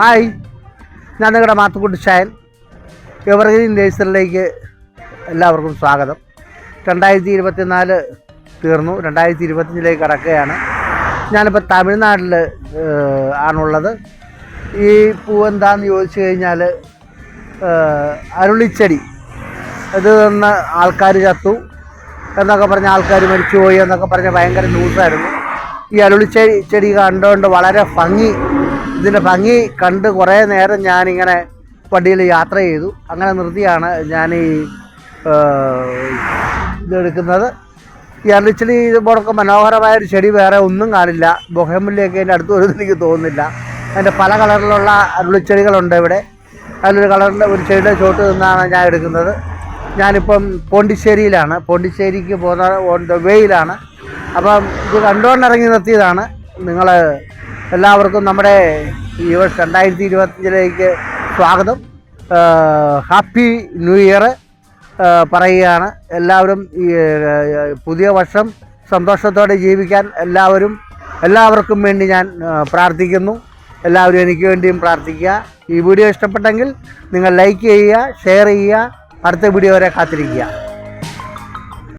Hi. ഞാൻ നിങ്ങളുടെ Mathukutty ഷായൻ evergreen നേഴ്സറിലേക്ക് എല്ലാവർക്കും സ്വാഗതം. രണ്ടായിരത്തി ഇരുപത്തിനാല് തീർന്നു. രണ്ടായിരത്തി ഇരുപത്തഞ്ചിലേക്ക് കടക്കുകയാണ്. ഞാനിപ്പോൾ തമിഴ്നാട്ടിൽ ആണുള്ളത്. ഈ പൂ എന്താണെന്ന് ചോദിച്ചു കഴിഞ്ഞാൽ അരുളിച്ചെടി. ഇത് നിന്ന് ആൾക്കാർ ചത്തു. എന്നൊക്കെ പറഞ്ഞ ആൾക്കാർ മരിച്ചുപോയി എന്നൊക്കെ പറഞ്ഞ ഭയങ്കര ന്യൂസായിരുന്നു ഈ അരുളിച്ചെടി ചെടി കണ്ടുകൊണ്ട് വളരെ ഭംഗി ഇതിന്റെ ഭംഗി കണ്ട് കുറേ നേരം ഞാനിങ്ങനെ വണ്ടിയിൽ യാത്ര ചെയ്തു. അങ്ങനെ നിർത്തിയാണ് ഞാൻ ഈ ഇതെടുക്കുന്നത് ഈ അരുളിച്ചെടി ഇതുപോലൊക്കെ മനോഹരമായ ഒരു ചെടി വേറെ ഒന്നും കാണില്ല. ബൊഹമുല്ലയൊക്കെ എന്റെ അടുത്ത് ഒരു എനിക്ക് തോന്നുന്നില്ല. അതിന്റെ പല കളറിലുള്ള അരുളിച്ചെടികളുണ്ട് ഇവിടെ. അതിലൊരു കളറിന്റെ ഒരു ചെടിയുടെ ചോട്ട് നിന്നാണ് ഞാൻ എടുക്കുന്നത്. ഞാനിപ്പം പോണ്ടിച്ചേരിയിലാണ്. പോണ്ടിച്ചേരിക്ക് പോകുന്ന ഓൺ ദ വേയിലാണ്. അപ്പം ഇത് കണ്ടുകൊണ്ട് ഇറങ്ങി നിർത്തിയതാണ്. നിങ്ങൾ എല്ലാവർക്കും നമ്മുടെ ഈ വർഷം രണ്ടായിരത്തി ഇരുപത്തഞ്ചിലേക്ക് സ്വാഗതം. ഹാപ്പി ന്യൂ ഇയർ പറയുകയാണ്. എല്ലാവരും ഈ പുതിയ വർഷം സന്തോഷത്തോടെ ജീവിക്കാൻ എല്ലാവരും എല്ലാവർക്കും വേണ്ടി ഞാൻ പ്രാർത്ഥിക്കുന്നു. എല്ലാവരും എനിക്ക് വേണ്ടിയും പ്രാർത്ഥിക്കുക. ഈ വീഡിയോ ഇഷ്ടപ്പെട്ടെങ്കിൽ നിങ്ങൾ ലൈക്ക് ചെയ്യുക ഷെയർ ചെയ്യുക അടുത്ത വീഡിയോ വരെ കാത്തിരിക്കുക.